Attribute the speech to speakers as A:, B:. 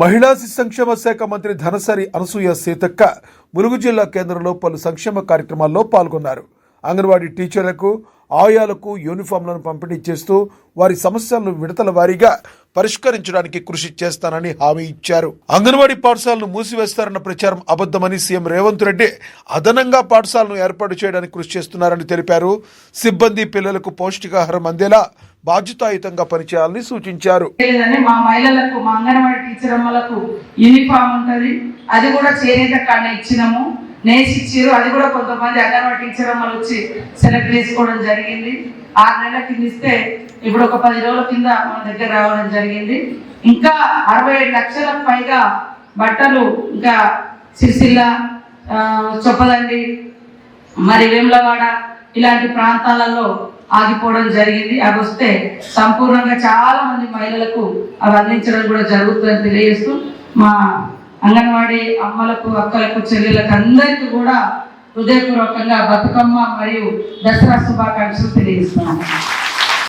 A: మహిళా శిశు సంక్షేమ శాఖ మంత్రి ధనసరి అనసూయ సీతక్క ములుగు జిల్లా కేంద్రంలో పలు సంక్షేమ కార్యక్రమాల్లో పాల్గొన్నారు. అంగన్వాడీ టీచర్లకు ఆయాలకు యూనిఫామ్లను పంపిణీ చేస్తూ వారి సమస్యలను విడతల వారీగా పరిష్కరించడానికి కృషి చేస్తానని హామీ ఇచ్చారు. అంగన్వాడీ పాఠశాలను మూసివేస్తారన్న ప్రచారం అబద్దమని సీఎం రేవంత్ రెడ్డి అదనంగా పాఠశాలను ఏర్పాటు చేయడానికి కృషి చేస్తున్నారని తెలిపారు. సిబ్బంది పిల్లలకు పౌష్టికాహారం అందేలా బాధ్యతాయుతంగా పనిచేయాలని సూచించారు.
B: మా మహిళలకు మా అంగన్వాడీ టీచర్ అమ్మలకు యూనిఫామ్ ఉంటుంది. అది కూడా చేనేత కాడ ఇచ్చినాము. నేసి ఇచ్చారు అది కూడా కొంతమంది అంగన్వాడీ టీచర్ అమ్మలు వచ్చి సెలెక్ట్ చేసుకోవడం జరిగింది. ఆరు నెలల కింద ఇస్తే ఇప్పుడు ఒక పది రోజుల కింద మన దగ్గర రావడం జరిగింది. ఇంకా అరవై లక్షల పైగా బట్టలు ఇంకా సిరిసిల్ల చొప్పదండి మరి వేములవాడ ఇలాంటి ప్రాంతాలలో ఆగిపోవడం జరిగింది. అవి వస్తే సంపూర్ణంగా చాలా మంది మహిళలకు అవి అందించడం కూడా జరుగుతుందని తెలియజేస్తూ మా అంగన్వాడీ అమ్మలకు అక్కలకు చెల్లెలకు అందరికీ కూడా హృదయపూర్వకంగా బతుకమ్మ మరియు దసరా శుభాకాంక్షలు